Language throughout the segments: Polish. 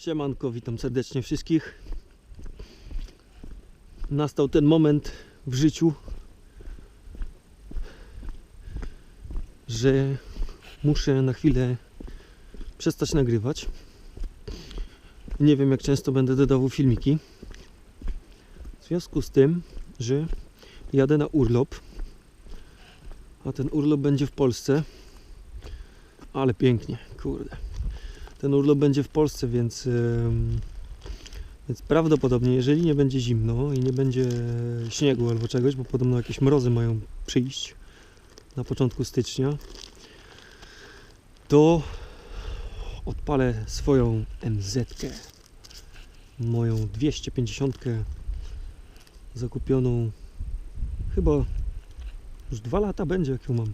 Siemanko, witam serdecznie wszystkich. Nastał ten moment w życiu, że muszę na chwilę przestać nagrywać. Nie wiem, jak często będę dodawał filmiki. W związku z tym, że jadę na urlop, a ten urlop będzie w Polsce. Ale pięknie, kurde. Ten urlop będzie w Polsce, więc, więc prawdopodobnie, jeżeli nie będzie zimno i nie będzie śniegu albo czegoś, bo podobno jakieś mrozy mają przyjść na początku stycznia, to odpalę swoją MZ-kę. Moją 250 zakupioną chyba już dwa lata będzie jak ją mam.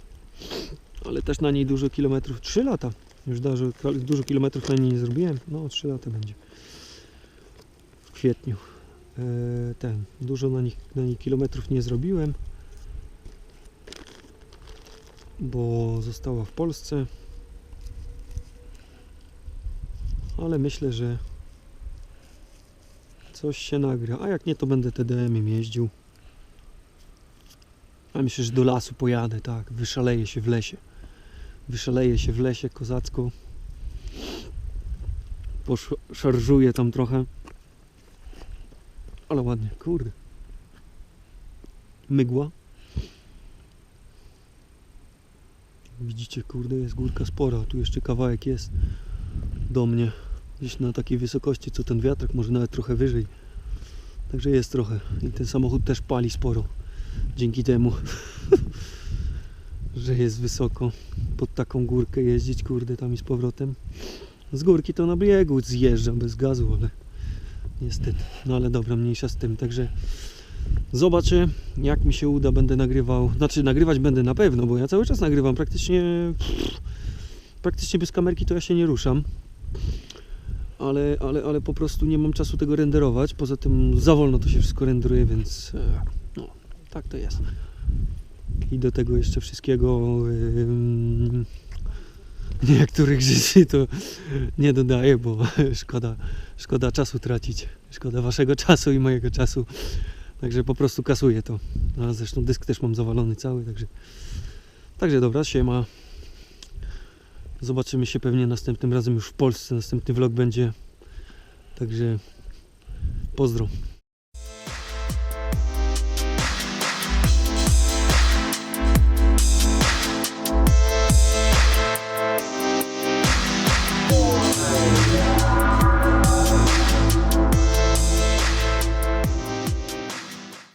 Ale też na niej dużo kilometrów, 3 lata. Już dużo, dużo kilometrów na niej nie zrobiłem. No 3 lata będzie. W kwietniu. E, ten, dużo na, nich, na kilometrów nie zrobiłem. Bo została w Polsce. Ale myślę, że coś się nagra. A jak nie, to będę TDM-iem jeździł. A myślę, że do lasu pojadę, tak. Wyszaleję się w lesie. Wyszaleję się w lesie kozacko. Poszarżuję tam trochę. Ale ładnie, kurde. Mygła. Widzicie, kurde, jest górka spora. Tu jeszcze kawałek jest do mnie. Gdzieś na takiej wysokości, co ten wiatrak, może nawet trochę wyżej. Także jest trochę. I ten samochód też pali sporo. Dzięki temu, że jest wysoko. Pod taką górkę jeździć, kurde, tam i z powrotem. Z górki to na biegu zjeżdżam bez gazu, ale niestety. No ale dobra, mniejsza z tym. Także zobaczę, jak mi się uda. Będę nagrywał. Znaczy, nagrywać będę na pewno, bo ja cały czas nagrywam. Praktycznie, praktycznie bez kamerki to ja się nie ruszam. Ale, ale, ale po prostu nie mam czasu tego renderować. Poza tym za wolno to się wszystko renderuje, więc e, no, tak to jest. I do tego jeszcze wszystkiego niektórych rzeczy to nie dodaję, bo szkoda, szkoda czasu tracić. Szkoda waszego czasu i mojego czasu. Także po prostu kasuję to. A zresztą dysk też mam zawalony cały, także. Także dobra, siema. Zobaczymy się pewnie następnym razem już w Polsce. Następny vlog będzie. Także pozdro.